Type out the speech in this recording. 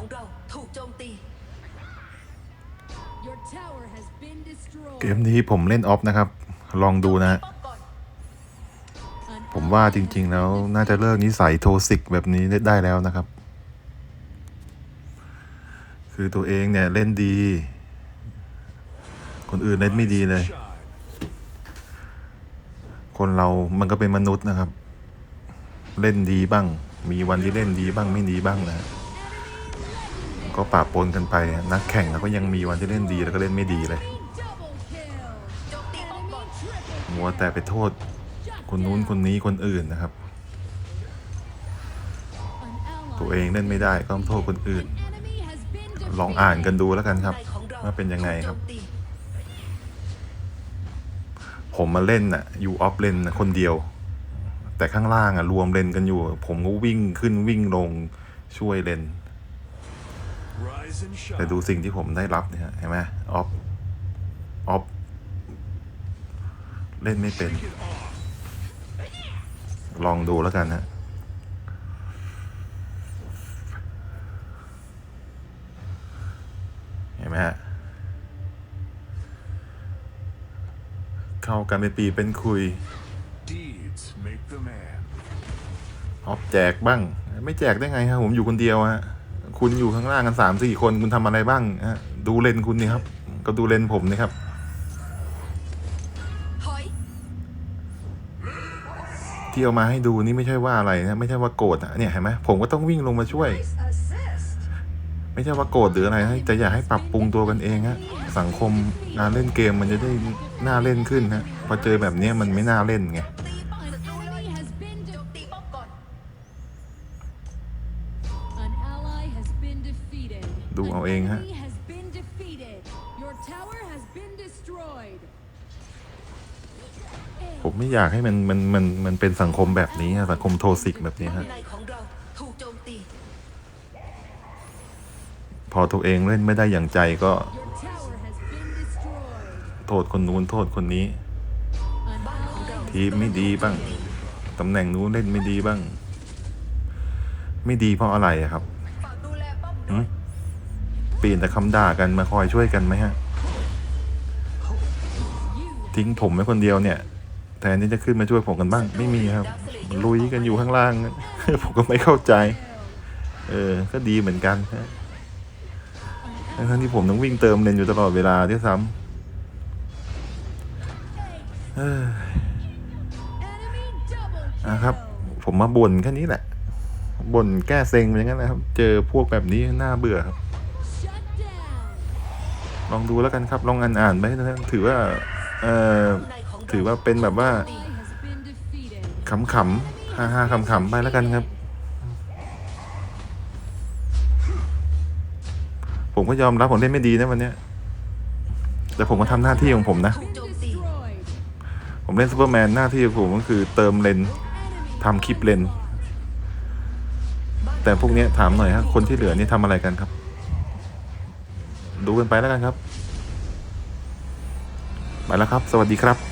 ของเราถูกโจมตีเกมนี้ผมเล่นออฟนะครับ ลองดูนะผมว่าจริงๆแล้วน่าจะเลิกนิสัยโทสิกแบบนี้ได้แล้วนะครับ คือตัวเองเนี่ยเล่นดี คนอื่นเล่นไม่ดีเลย คนเรามันก็เป็นมนุษย์นะครับ เล่นดีบ้าง มีวันที่เล่นดีบ้างไม่ดีบ้างนะฮะ ก็ปะปนกันไปนักแข่งแล้วก็ยังมีวันที่เล่นดีแล้วก็เล่นไม่ดีเลยมัวแต่ไปโทษคนนู้นคนนี้คนอื่นนะครับ ตัวเองเล่นไม่ได้ก็ต้องโทษคนอื่น ลองอ่านกันดูแล้วกันครับ ว่าเป็นยังไงครับ ผมมาเล่นน่ะอยู่ออฟเลนนะคนเดียว แต่ข้างล่างอะรวมเลนกันอยู่ ผมก็วิ่งขึ้นวิ่งลงช่วยเลน แต่ shine. ดูสิ่งที่ผมได้รับเนี่ยเห็นไหมออฟออฟเล่นไม่เป็น Take it off. ลองดูแล้วกันฮะเห็นไหมฮะ เข้ากันเป็นปีเป็นคุย Deeds make the man. ออฟแจกบ้าง ไม่แจกได้ไงครับผมอยู่คนเดียวฮะ คุณอยู่ข้างล่างกันสามสี่คนคุณทำอะไรบ้างฮะดูเลนคุณนี่ครับ ก็ดูเลนผมนี่ครับถอยที่เอามาให้ดูนี่ไม่ใช่ว่าอะไรนะไม่ใช่ว่าโกรธอะเนี่ยเห็นไหมผมก็ต้องวิ่งลงมาช่วย ไม่ใช่ว่าโกรธหรืออะไรนะแต่อยากให้ปรับปรุงตัวกันเองฮะสังคมงานเล่นเกมมันจะได้น่าเล่นขึ้นฮะพอเจอแบบเนี้ยมันไม่น่าเล่นไง ดูเอาเองฮะ An enemy has been defeated. Your tower has been destroyed. ผมไม่อยากให้มันมันมันมันเป็นสังคมแบบนี้อะสังคมโทสิกแบบนี้ฮะในของเราถูกโจมตีพอตัวเองเล่นไม่ได้อย่างใจก็ Your tower has been destroyed. โทษคนนู้นโทษคนนี้ An ally ทีมไม่ดีบ้างตำแหน่งนู้นเล่นไม่ดีบ้าง ไม่ดีเพราะอะไรอะครับฝากดูแลป้อมหืมเปลี่ยนแต่คำด่ากันมาคอยช่วยกันไหมฮะ ทิ้งผมไว้คนเดียวเนี่ยแทนที่จะขึ้นมาช่วยผมกันบ้าง ไม่มีครับ ลุยกันอยู่ข้างล่าง ผมก็ไม่เข้าใจ เออ ก็ดีเหมือนกันฮะทั้งๆที่ผมต้องวิ่งเติมเลนอยู่ตลอดเวลาด้วยซ้ำเออ enemy double นะครับ kill. ผมมาบ่นแค่นี้แหละบ่นแก้เซ็งไปอย่างนั้นแหละครับ เจอพวกแบบนี้น่าเบื่อครับ Shut down. ลองดูแล้วกันครับลองอ่านอ่านๆไปนะถือว่าเอ่อถือว่าเป็นแบบว่าขำขำๆฮ่าฮ่าขำขำๆไปแล้วกันครับ ผมก็ยอมรับผมเล่นไม่ดีนะวันนี้แต่ผมก็ทำหน้าที่ของผมนะ ผมเล่นซูเปอร์แมนหน้าที่ของผมก็คือเติมเลนทำคลิปเลนแต่พวกนี้ถามหน่อยฮะคนที่เหลือนี่ทำอะไรกันครับ ดูกันไปแล้วกันครับ ไปแล้วครับ สวัสดีครับ